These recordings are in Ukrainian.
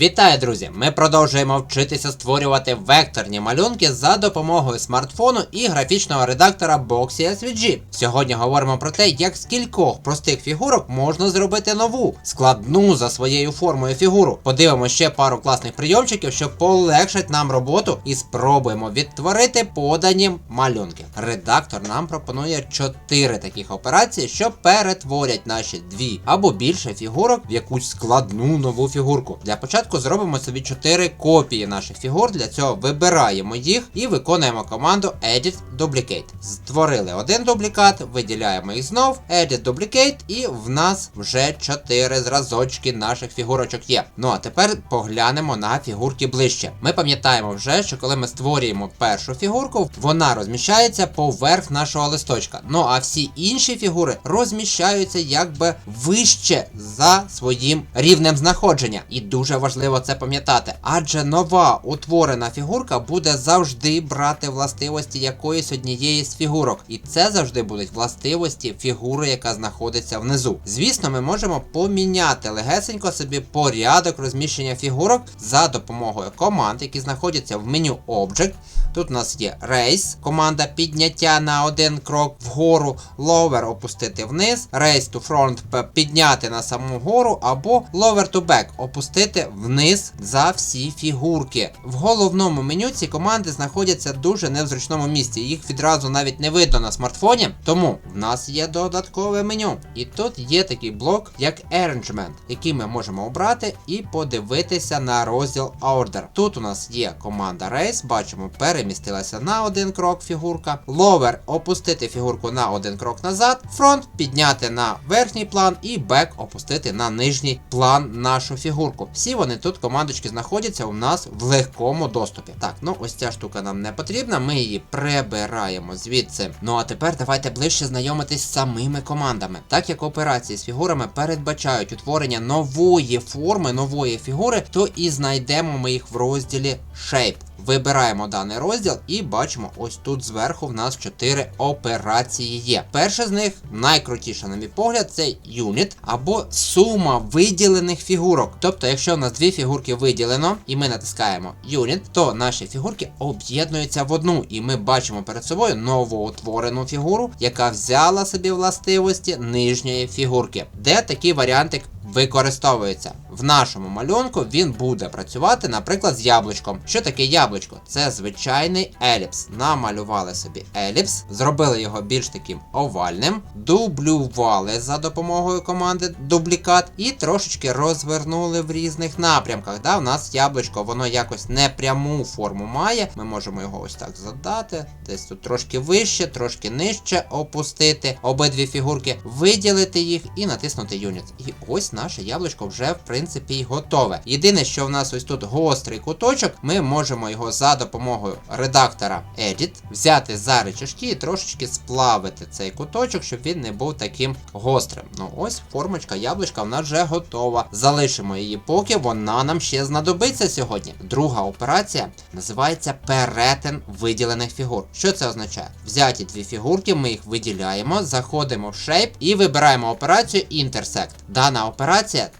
Вітаю, друзі! Ми продовжуємо вчитися створювати векторні малюнки за допомогою смартфону і графічного редактора Boxy SVG. Сьогодні говоримо про те, як з кількох простих фігурок можна зробити нову, складну за своєю формою фігуру. Подивимося ще пару класних прийомчиків, що полегшать нам роботу, і спробуємо відтворити подані малюнки. Редактор нам пропонує чотири таких операції, що перетворять наші дві або більше фігурок в якусь складну нову фігурку. Для початку зробимо собі 4 копії наших фігур. Для цього вибираємо їх і виконуємо команду Edit Duplicate. Створили один дублікат, виділяємо їх знов, Edit Duplicate, і в нас вже 4 зразочки наших фігурочок є. Ну а тепер поглянемо на фігурки ближче. Ми пам'ятаємо вже, що коли ми створюємо першу фігурку, вона розміщається поверх нашого листочка. Ну а всі інші фігури розміщаються якби вище за своїм рівнем знаходження. І дуже важливо це пам'ятати, адже нова утворена фігурка буде завжди брати властивості якоїсь однієї з фігурок. І це завжди будуть властивості фігури, яка знаходиться внизу. Звісно, ми можемо поміняти легесенько собі порядок розміщення фігурок за допомогою команд, які знаходяться в меню Object. Тут у нас є Raise, команда підняття на один крок вгору, Lower опустити вниз, Raise to Front підняти на саму гору, або Lower to Back опустити вниз за всі фігурки. В головному меню ці команди знаходяться дуже не в зручному місці. Їх відразу навіть не видно на смартфоні. Тому в нас є додаткове меню. І тут є такий блок, як Arrangement, який ми можемо обрати і подивитися на розділ Order. Тут у нас є команда Raise, бачимо, перемістилася на один крок фігурка. Lower опустити фігурку на один крок назад. Фронт підняти на верхній план і Back опустити на нижній план нашу фігурку. Всі вони тут командочки знаходяться у нас в легкому доступі. Так, ну ось ця штука нам не потрібна, ми її прибираємо звідси. Ну а тепер давайте ближче знайомитись з самими командами. Так як операції з фігурами передбачають утворення нової форми, нової фігури, то і знайдемо ми їх в розділі Shape. Вибираємо даний розділ і бачимо, ось тут зверху в нас 4 операції є. Перша з них, найкрутіша, на мій погляд, це юніт або сума виділених фігурок. Тобто, якщо в нас дві фігурки виділено, і ми натискаємо юніт, то наші фігурки об'єднуються в одну, і ми бачимо перед собою новоутворену фігуру, яка взяла собі властивості нижньої фігурки, де такий варіантик використовується. В нашому малюнку він буде працювати, наприклад, з яблучком. Що таке яблучко? Це звичайний еліпс. Намалювали собі еліпс, зробили його більш таким овальним, дублювали за допомогою команди дублікат і трошечки розвернули в різних напрямках. Да, У нас яблучко, воно якось не пряму форму має. Ми можемо його ось так задати, десь тут трошки вище, трошки нижче опустити обидві фігурки, виділити їх і натиснути юніт. І ось наше яблучко вже в принципі готове. Єдине, що в нас ось тут гострий куточок, ми можемо його за допомогою редактора Edit взяти за речашки і трошечки сплавити цей куточок, щоб він не був таким гострим. Ну ось формочка яблучка в нас вже готова. Залишимо її, поки вона нам ще знадобиться сьогодні. Друга операція називається перетин виділених фігур. Що це означає? Взяті дві фігурки, ми їх виділяємо, заходимо в Shape і вибираємо операцію Intersect. Дана операція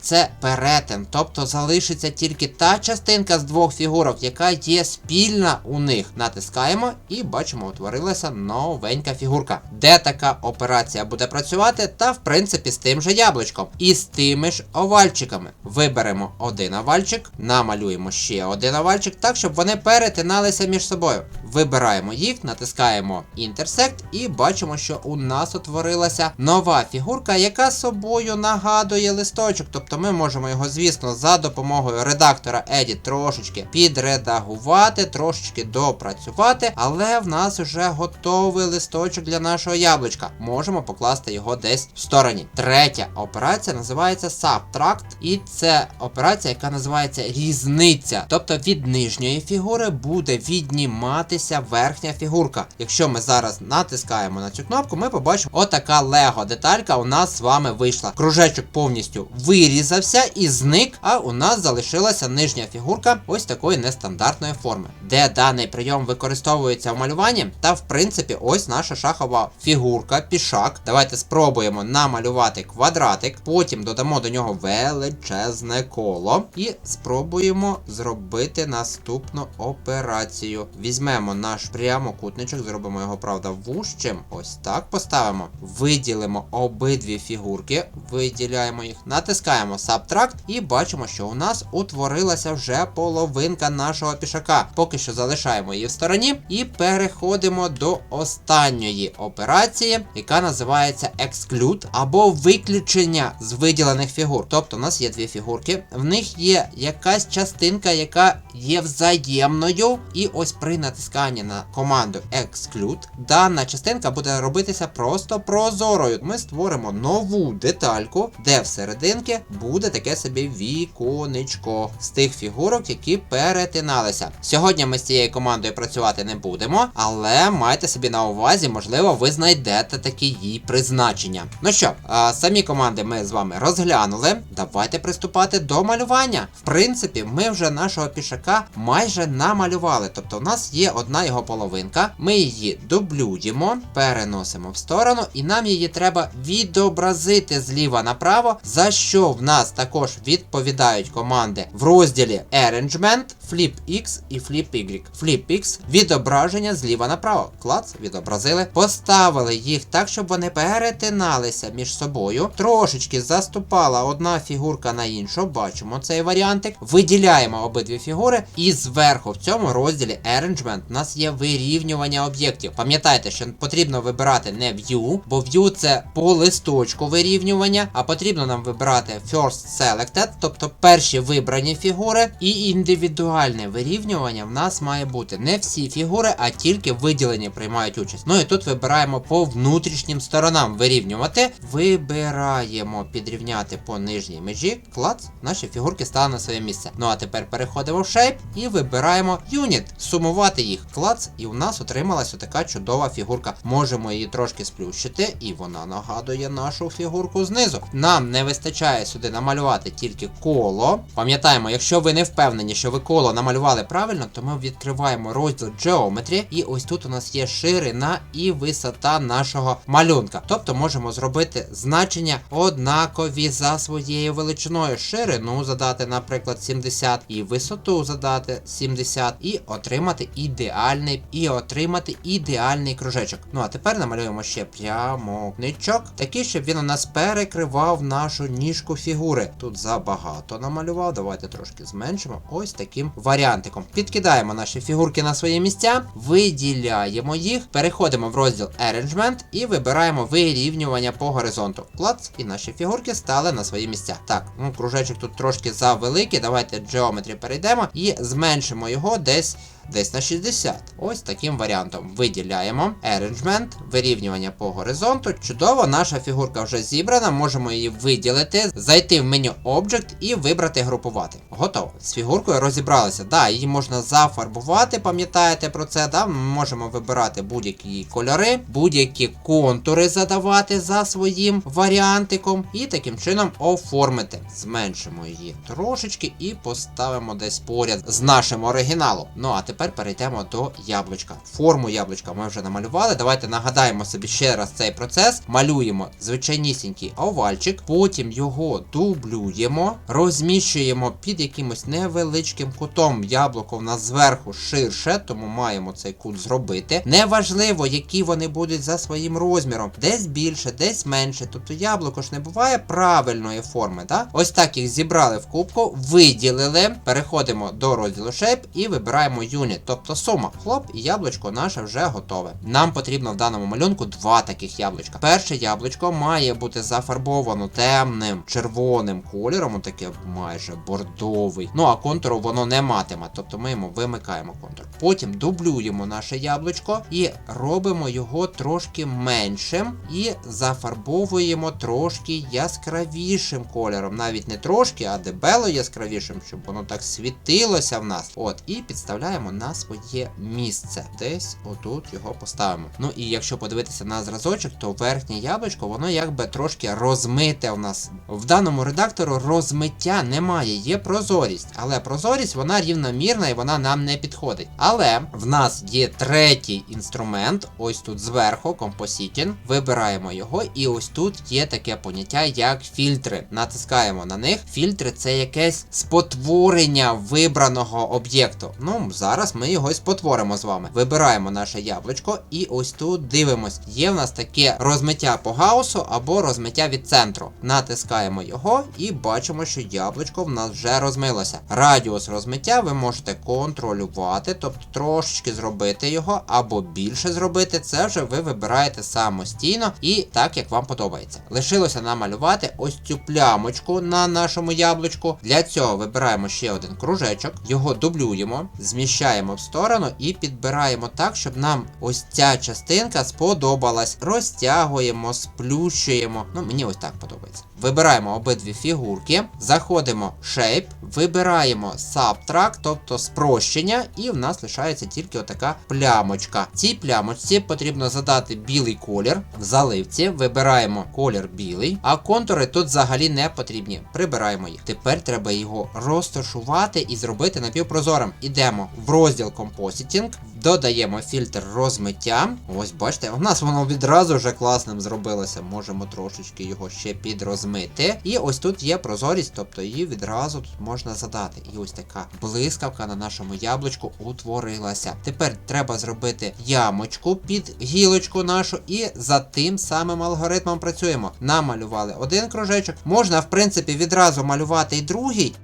це перетин, тобто залишиться тільки та частинка з двох фігурок, яка є спільна у них. Натискаємо і бачимо, утворилася новенька фігурка. Де така операція буде працювати? Та в принципі з тим же яблучком і з тими ж овальчиками. Виберемо один овальчик, намалюємо ще один овальчик, так щоб вони перетиналися між собою. Вибираємо їх, натискаємо Intersect і бачимо, що у нас утворилася нова фігурка, яка собою нагадує листочок. Тобто ми можемо його, звісно, за допомогою редактора Edit трошечки підредагувати, трошечки допрацювати, але в нас вже готовий листочок для нашого яблучка. Можемо покласти його десь в стороні. Третя операція називається Subtract, і це операція, яка називається різниця. Тобто від нижньої фігури буде відніматися формуватися верхня фігурка. Якщо ми зараз натискаємо на цю кнопку, ми побачимо отака лего деталька у нас з вами вийшла. Кружечок повністю вирізався і зник, а у нас залишилася нижня фігурка ось такої нестандартної форми, де даний прийом використовується в малюванні. Та в принципі, ось наша шахова фігурка, пішак. Давайте спробуємо намалювати квадратик, потім додамо до нього величезне коло і спробуємо зробити наступну операцію. Візьмемо наш прямокутничок, зробимо його, правда, вужчим. Ось так поставимо. Виділимо обидві фігурки, виділяємо їх, натискаємо Subtract і бачимо, що у нас утворилася вже половинка нашого пішака. Поки що залишаємо її в стороні і переходимо до останньої операції, яка називається Exclude або виключення з виділених фігур. Тобто у нас є дві фігурки, в них є якась частинка, яка є взаємною. І ось при натисканні на команду Exclude, дана частинка буде робитися просто прозорою. Ми створимо нову детальку, де всерединки буде таке собі віконечко з тих фігурок, які перетиналися. Сьогодні ми з цією командою працювати не будемо, але майте собі на увазі, можливо, ви знайдете такі її призначення. Ну що, самі команди ми з вами розглянули. Давайте приступати до малювання. В принципі, ми вже нашого пішака майже намалювали. Тобто, у нас є одна його половинка. Ми її дублюємо, переносимо в сторону, і нам її треба відобразити зліва направо, за що в нас також відповідають команди в розділі Arrangement, Flip X і Flip Y. Flip X відображення зліва направо. Клац, відобразили. Поставили їх так, щоб вони перетиналися між собою. Трошечки заступала одна фігурка на іншу. Бачимо цей варіантик. Виділяємо обидві фігури. І зверху в цьому розділі Arrangement у нас є вирівнювання об'єктів. Пам'ятайте, що потрібно вибирати не View, бо View це по листочку вирівнювання, а потрібно нам вибирати First Selected, тобто перші вибрані фігури, і індивідуальне вирівнювання в нас має бути не всі фігури, а тільки виділені приймають участь. Ну і тут вибираємо по внутрішнім сторонам вирівнювати. Вибираємо підрівняти по нижній межі. Клац, наші фігурки стали на своє місце. Ну а тепер переходимо в Shape і вибираємо Unit, сумувати їх. Клац, і у нас отрималась отака чудова фігурка. Можемо її трошки сплющити, і вона нагадує нашу фігурку знизу. Нам не вистачає сюди намалювати тільки коло. Пам'ятаємо, якщо ви не впевнені, що ви коло намалювали правильно, то ми відкриваємо розділ Geometry, і ось тут у нас є ширина і висота нашого малюнка. Тобто можемо зробити значення однакові за своєю величиною. Ширину задати, наприклад, 70, і висоту задати 70, і отримати ідеальний і отримати ідеальний кружечок. Ну а тепер намалюємо ще прямокничок, такий, щоб він у нас перекривав нашу ніжку фігури. Тут забагато намалював. Давайте трошки зменшимо. Ось таким варіантиком. Підкидаємо наші фігурки на свої місця, виділяємо їх, переходимо в розділ Arrangement і вибираємо вирівнювання по горизонту. Клац, і наші фігурки стали на свої місця. Так, ну кружечок тут трошки завеликий. Давайте Geometry перейдемо і зменшимо його десь. Десь на 60. Ось таким варіантом. Виділяємо Arrangement, вирівнювання по горизонту. Чудово, наша фігурка вже зібрана, можемо її виділити, зайти в меню Object і вибрати групувати. Готово. З фігуркою розібралися. Да, її можна зафарбувати, пам'ятаєте про це? Да? Ми можемо вибирати будь-які кольори, будь-які контури задавати за своїм варіантиком. І таким чином оформити. Зменшимо її трошечки і поставимо десь поряд з нашим оригіналом. Ну а тепер перейдемо до яблучка. Форму яблучка ми вже намалювали. Давайте нагадаємо собі ще раз цей процес. Малюємо звичайнісінький овальчик, потім його дублюємо, розміщуємо під якимось невеличким кутом. Яблуко в нас зверху ширше, тому маємо цей кут зробити. Неважливо, які вони будуть за своїм розміром. Десь більше, десь менше. Тобто яблуко ж не буває правильної форми. Да? Ось так їх зібрали в кубку, виділили. Переходимо до розділу Shape і вибираємо Unit, тобто сума. Хлоп, і яблучко наше вже готове. Нам потрібно в даному малюнку два таких яблучка. Перше яблучко має бути зафарбовано темним червоним кольором, таке майже бордовий. Ну а контуру воно не матиме, тобто ми йому вимикаємо контур. Потім дублюємо наше яблучко і робимо його трошки меншим і зафарбовуємо трошки яскравішим кольором. Навіть не трошки, а дебело яскравішим, щоб воно так світилося в нас. От, і підставляємо вибираємо на своє місце. Десь отут його поставимо. Ну і якщо подивитися на зразочок, то верхнє яблучко, воно якби трошки розмите в нас. В даному редактору розмиття немає, є прозорість, але прозорість вона рівномірна і вона нам не підходить. Але в нас є третій інструмент, ось тут зверху, Compositing. Вибираємо його, і ось тут є таке поняття, як фільтри. Натискаємо на них. Фільтри це якесь спотворення вибраного об'єкту. Ну, зараз ми його спотворимо з вами. Вибираємо наше яблучко, і ось тут дивимось. Є в нас таке розмиття по гаусу або розмиття від центру. Натискаємо його і бачимо, що яблучко в нас вже розмилося. Радіус розмиття ви можете контролювати, тобто трошечки зробити його або більше зробити. Це вже ви вибираєте самостійно і так, як вам подобається. Лишилося намалювати ось цю плямочку на нашому яблучку. Для цього вибираємо ще один кружечок, його дублюємо, зміщаємо в сторону і підбираємо так, щоб нам ось ця частинка сподобалась. Розтягуємо, сплющуємо. Ну, мені ось так подобається. Вибираємо обидві фігурки, заходимо в Shape, вибираємо Subtract, тобто спрощення, і в нас лишається тільки отака плямочка. Цій плямочці потрібно задати білий колір. В заливці вибираємо колір білий, а контури тут взагалі не потрібні. Прибираємо їх. Тепер треба його розташувати і зробити напівпрозорим. Ідемо в розділ Compositing, додаємо фільтр розмиття. Ось бачите, у нас воно відразу вже класним зробилося. Можемо трошечки його ще підрозмити. І ось тут є прозорість, тобто її відразу тут можна задати. І ось така блискавка на нашому яблучку утворилася. Тепер треба зробити ямочку під гілочку нашу, і за тим самим алгоритмом працюємо. Намалювали один кружечок. Можна, в принципі, відразу малювати і другий.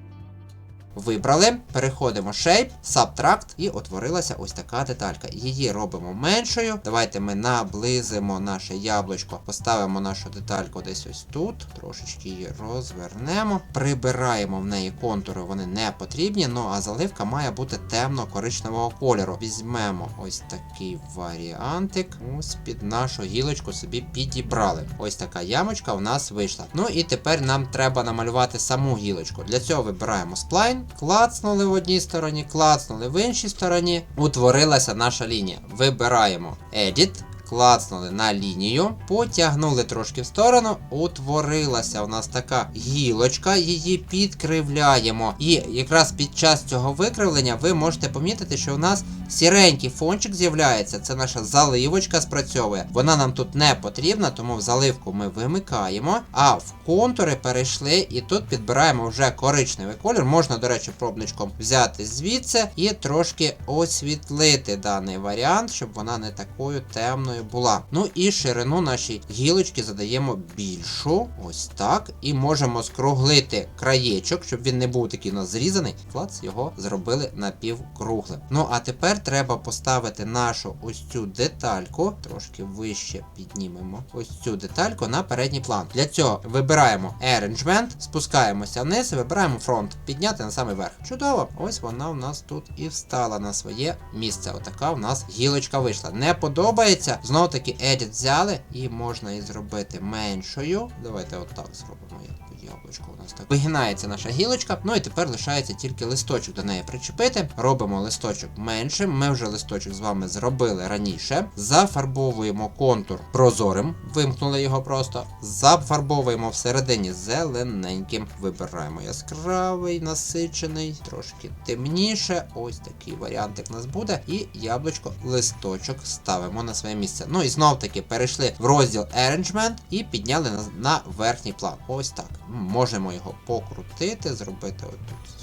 Вибрали, переходимо Shape, Subtract і утворилася ось така деталька. Її робимо меншою. Давайте ми наблизимо наше яблучко, поставимо нашу детальку десь ось тут, трошечки її розвернемо, прибираємо в неї контури, вони не потрібні, ну а заливка має бути темно-коричневого кольору. Візьмемо ось такий варіантик. Ось під нашу гілочку собі підібрали. Ось така ямочка у нас вийшла. Ну і тепер нам треба намалювати саму гілочку. Для цього вибираємо сплайн, клацнули в одній стороні, клацнули в іншій стороні. Утворилася наша лінія. Вибираємо Edit. Клацнули на лінію, потягнули трошки в сторону, утворилася у нас така гілочка, її підкривляємо. І якраз під час цього викривлення ви можете помітити, що у нас сіренький фончик з'являється. Це наша заливочка спрацьовує. Вона нам тут не потрібна, тому в заливку ми вимикаємо. А в контури перейшли і тут підбираємо вже коричневий колір. Можна, до речі, пробничком взяти звідси і трошки освітлити даний варіант, щоб вона не такою темною була. Ну і ширину нашій гілочки задаємо більшу. Ось так. І можемо скруглити краєчок, щоб він не був такий у нас зрізаний. Клац його зробили напівкруглим. Ну а тепер треба поставити нашу ось цю детальку, трошки вище піднімемо ось цю детальку на передній план. Для цього вибираємо Arrangement, спускаємося вниз вибираємо фронт, підняти на самий верх. Чудово! Ось вона у нас тут і встала на своє місце. Отака у нас гілочка вийшла. Не подобається. Знову таки Edit взяли і можна її зробити меншою. Давайте отак зробимо. як Яблучко у нас так вигинається наша гілочка. Ну і тепер лишається тільки листочок до неї причепити. Робимо листочок меншим. Ми вже листочок з вами зробили раніше. Зафарбовуємо контур прозорим, вимкнули його просто. Зафарбовуємо всередині зелененьким. Вибираємо яскравий, насичений, трошки темніше. Ось такий варіантик у нас буде. І яблучко, листочок ставимо на своє місце. Ну і знов таки перейшли в розділ Arrangement і підняли на, верхній план. Ось так. Можемо його покрутити, зробити отут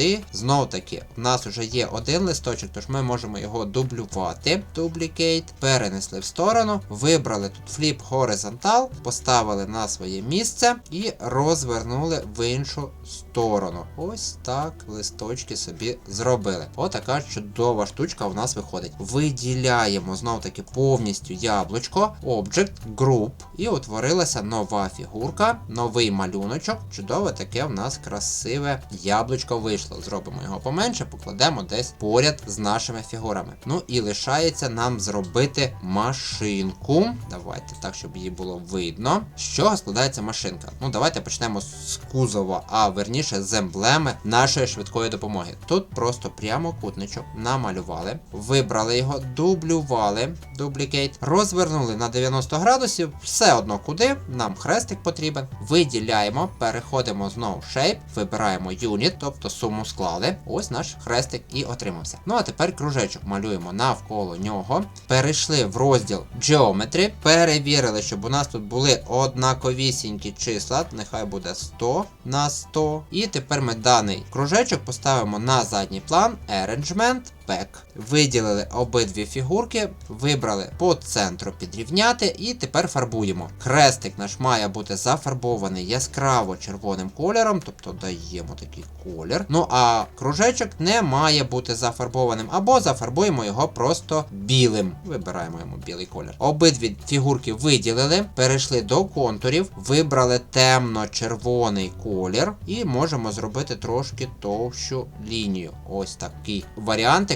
сюди. Знов таки, в нас вже є один листочок, тож ми можемо його дублювати. Duplicate, перенесли в сторону, вибрали тут Flip Horizontal, поставили на своє місце і розвернули в іншу сторону. Ось так листочки собі зробили. Отака чудова штучка в нас виходить. Виділяємо знов таки повністю яблучко, Object, Group, і утворилася нова фігурка, новий малюночок. Чудове таке в нас красиве яблучко вийшло. Крісло. Зробимо його поменше, покладемо десь поряд з нашими фігурами. Ну і лишається нам зробити машинку. Давайте так, щоб її було видно. З чого складається машинка? Ну, давайте почнемо з кузова, а верніше з емблеми нашої швидкої допомоги. Тут просто прямокутничок намалювали, вибрали його, дублювали, дублікейт, розвернули на 90 градусів, все одно куди, нам хрестик потрібен. Виділяємо, переходимо знову в shape, вибираємо unit, тобто суму склали. Ось наш хрестик і отримався. Ну а тепер кружечок малюємо навколо нього. Перейшли в розділ Geometry, перевірили, щоб у нас тут були однаковісінькі числа. Нехай буде 100 на 100. І тепер ми даний кружечок поставимо на задній план Arrangement. Back. Виділили обидві фігурки, вибрали по центру підрівняти і тепер фарбуємо. Хрестик наш має бути зафарбований яскраво червоним кольором, тобто даємо такий колір. Ну а кружечок не має бути зафарбованим, або зафарбуємо його просто білим. Вибираємо йому білий колір. Обидві фігурки виділили, перейшли до контурів, вибрали темно-червоний колір і можемо зробити трошки товщу лінію. Ось такий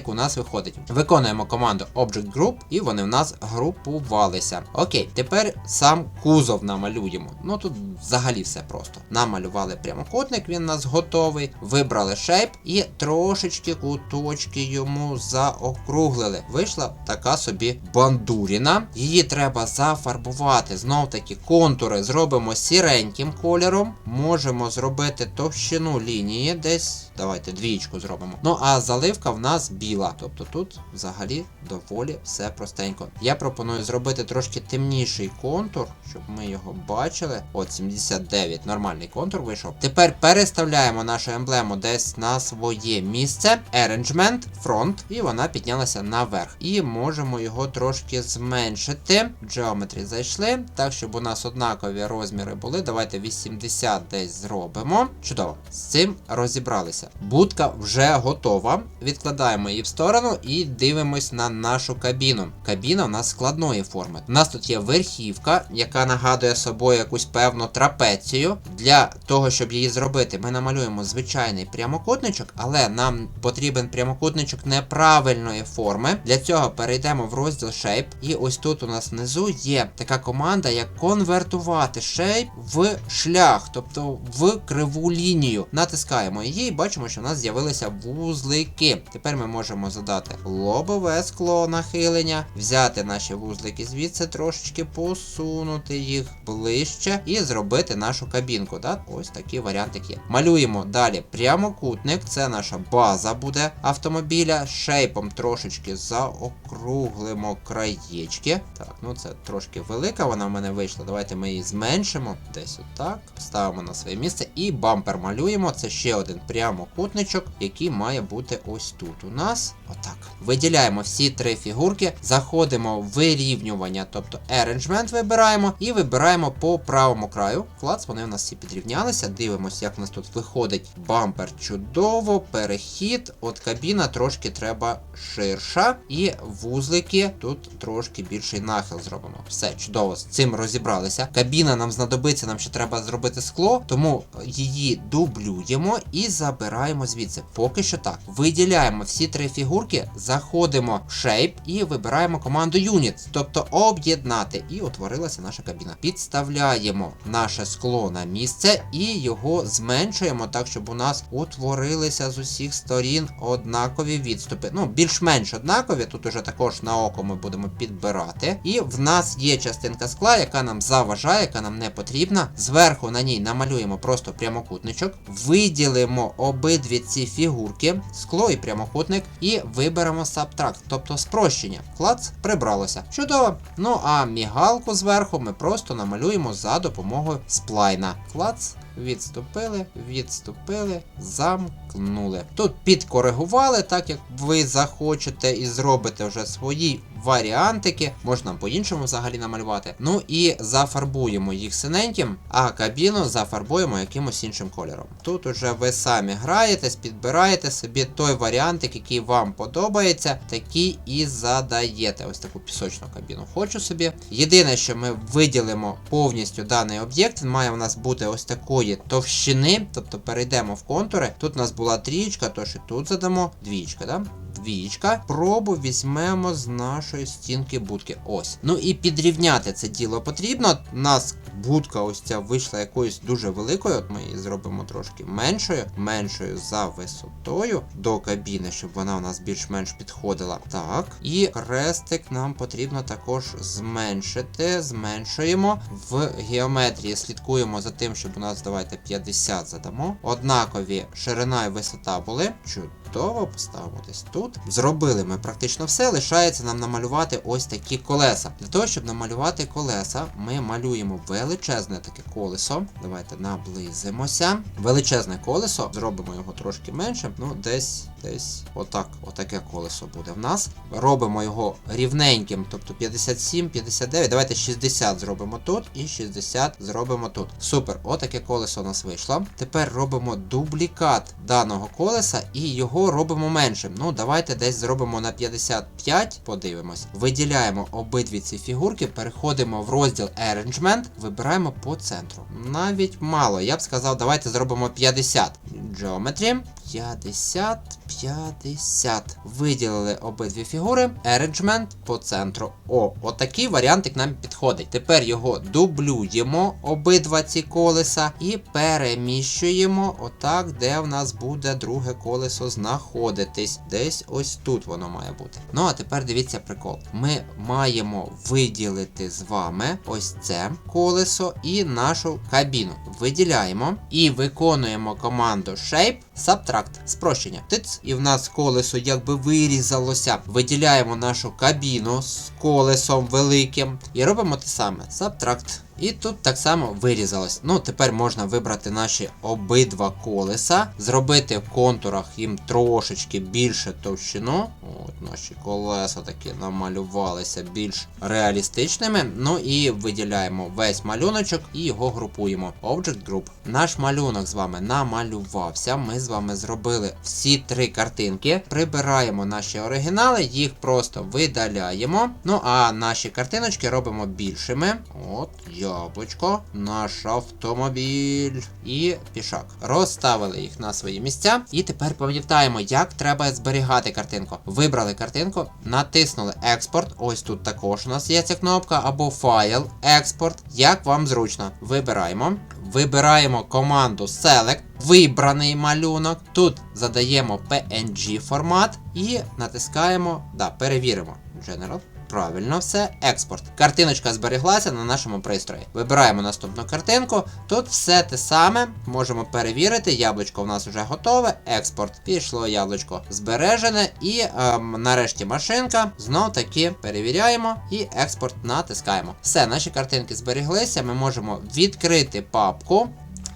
варіантик у нас виходить. Виконуємо команду Object Group, і вони в нас групувалися. Окей, тепер сам кузов намалюємо. Ну тут взагалі все просто. Намалювали прямокутник, він у нас готовий. Вибрали шейп і трошечки куточки йому заокруглили. Вийшла така собі бандуріна. Її треба зафарбувати. Знов таки контури зробимо сіреньким кольором. Можемо зробити товщину лінії десь. Давайте двічку зробимо. Ну а заливка в нас біла. Тобто тут взагалі доволі все простенько. Я пропоную зробити трошки темніший контур, щоб ми його бачили. От 79, нормальний контур вийшов. Тепер переставляємо нашу емблему десь на своє місце. Arrangement, Front, і вона піднялася наверх. І можемо його трошки зменшити. Geometry зайшли, так, щоб у нас однакові розміри були. Давайте 80 десь зробимо. Чудово, з цим розібралися. Будка вже готова. Відкладаємо її в сторону і дивимось на нашу кабіну. Кабіна у нас складної форми. У нас тут є верхівка, яка нагадує собою якусь певну трапецію. Для того, щоб її зробити, ми намалюємо звичайний прямокутничок, але нам потрібен прямокутничок неправильної форми. Для цього перейдемо в розділ Shape. І ось тут у нас внизу є така команда, як конвертувати shape в шлях, тобто в криву лінію. Натискаємо її і бачимо, що у нас з'явилися вузлики. Тепер ми можемо задати лобове скло нахилення, взяти наші вузлики звідси, трошечки посунути їх ближче і зробити нашу кабінку. Да? Ось такий варіантик є. Малюємо далі прямокутник, це наша база буде автомобіля. Шейпом трошечки заокруглимо краєчки. Так, ну це трошки велика, вона в мене вийшла. Давайте ми її зменшимо. Десь отак. Ставимо на своє місце і бампер малюємо. Це ще один прямокутничок, який має бути ось тут у нас. Отак. Виділяємо всі три фігурки, заходимо в вирівнювання, тобто arrangement вибираємо і вибираємо по правому краю. Клац, вони у нас всі підрівнялися. Дивимося, як у нас тут виходить бампер чудово, перехід. От кабіна трошки треба ширша. І вузлики тут трошки більший нахил зробимо. Все, чудово, з цим розібралися. Кабіна нам знадобиться, нам ще треба зробити скло, тому її дублюємо і забираємо звідси. Поки що так. Виділяємо всі три фігурки, заходимо в Shape і вибираємо команду Unit, тобто об'єднати. І утворилася наша кабіна. Підставляємо наше скло на місце і його зменшуємо так, щоб у нас утворилися з усіх сторін однакові відступи. Ну, більш-менш однакові. Тут уже також на око ми будемо підбирати. І в нас є частинка скла, яка нам заважає, яка нам не потрібна. Зверху на ній намалюємо просто прямокутничок, виділимо обидві ці фігурки, скло і прямокутник, і виберемо Subtract, тобто спрощення. Клац прибралося. Чудово. Ну а мігалку зверху ми просто намалюємо за допомогою сплайна. Клац. Відступили, відступили, замкнули. Тут підкоригували, так як ви захочете і зробите вже свої варіантики. Можна по-іншому взагалі намалювати. Ну і зафарбуємо їх синеньким, а кабіну зафарбуємо якимось іншим кольором. Тут уже ви самі граєтесь, підбираєте собі той варіантик, який вам подобається, такий і задаєте. Ось таку пісочну кабіну хочу собі. Єдине, що ми виділимо повністю даний об'єкт, він має у нас бути ось такої такої товщини, тобто перейдемо в контури. Тут у нас була трієчка, тож і тут задамо двічка, да? Двічка. Пробу візьмемо з нашої стінки будки. Ось. Ну і підрівняти це діло потрібно. У нас будка ось ця вийшла якоюсь дуже великою. От ми її зробимо трошки меншою, меншою за висотою до кабіни, щоб вона у нас більш-менш підходила. Так. І хрестик нам потрібно також зменшити. Зменшуємо. В геометрії слідкуємо за тим, щоб у нас давайте 50 задамо. Однакові ширина і висота були. Чудово, поставимо десь тут. Зробили ми практично все. Лишається нам намалювати ось такі колеса. Для того, щоб намалювати колеса, ми малюємо величезне таке колесо. Давайте наблизимося. Величезне колесо. Зробимо його трошки меншим. Ну, десь, десь отак, отаке колесо буде в нас. Робимо його рівненьким, тобто 57, 59. Давайте 60 зробимо тут і 60 зробимо тут. Супер, отаке колесо у нас вийшло. Тепер робимо дублікат даного колеса і його робимо меншим. Ну, давайте десь зробимо на 55, подивимось. Виділяємо обидві ці фігурки, переходимо в розділ Arrangement, вибираємо по центру. Навіть мало. Я б сказав, давайте зробимо 50. Geometry. 50, 50. Виділили обидві фігури. Arrangement по центру. О, отакий варіантик нам підходить. Тепер його дублюємо, обидва ці колеса, і переміщуємо отак, де в нас буде друге колесо знаходитись. Десь ось тут воно має бути. Ну а тепер дивіться прикол. Ми маємо виділити з вами ось це колесо і нашу кабіну. Виділяємо і виконуємо команду Shape Subtract. Спрощення. Тиц. І в нас колесо якби вирізалося. Виділяємо нашу кабіну з колесом великим. І робимо те саме. Subtract. І тут так само вирізалось. Ну, тепер можна вибрати наші обидва колеса, зробити в контурах їм трошечки більше товщину. От наші колеса такі намалювалися більш реалістичними. Ну і виділяємо весь малюночок і його групуємо. Object Group. Наш малюнок з вами намалювався. Ми з вами зробили всі три картинки. Прибираємо наші оригінали, їх просто видаляємо. Ну а наші картиночки робимо більшими. От, яблучко, наш автомобіль і пішак. Розставили їх на свої місця. І тепер пам'ятаємо, як треба зберігати картинку. Вибрали картинку, натиснули експорт. Ось тут також у нас є ця кнопка, або файл, експорт. Як вам зручно. Вибираємо. Вибираємо команду Select, вибраний малюнок. Тут задаємо PNG формат і натискаємо, да, перевіримо. General. Правильно, все, експорт. Картиночка збереглася на нашому пристрої. Вибираємо наступну картинку. Тут все те саме. Можемо перевірити. Яблучко в нас вже готове. Експорт. Пішло яблучко збережене. І ем, нарешті машинка. Знов таки перевіряємо і експорт натискаємо. Все, наші картинки збереглися. Ми можемо відкрити папку.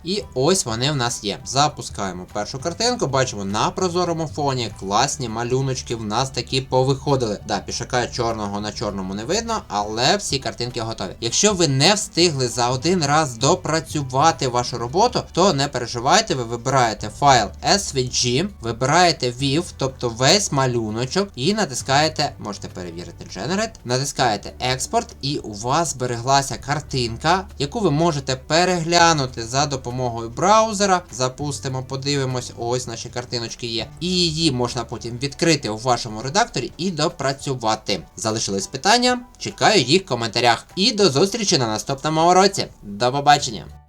І ось вони в нас є. Запускаємо першу картинку, бачимо на прозорому фоні класні малюночки в нас такі повиходили. Да, пішака чорного на чорному не видно, але всі картинки готові. Якщо ви не встигли за один раз допрацювати вашу роботу, то не переживайте, ви вибираєте файл SVG, вибираєте VIV, тобто весь малюночок, і натискаєте, можете перевірити Generate, натискаєте Експорт, і у вас збереглася картинка, яку ви можете переглянути за допомогою браузера. Запустимо, подивимось, ось наші картиночки є. І її можна потім відкрити у вашому редакторі і допрацювати. Залишились питання? Чекаю їх в коментарях. І до зустрічі на наступному уроці. До побачення!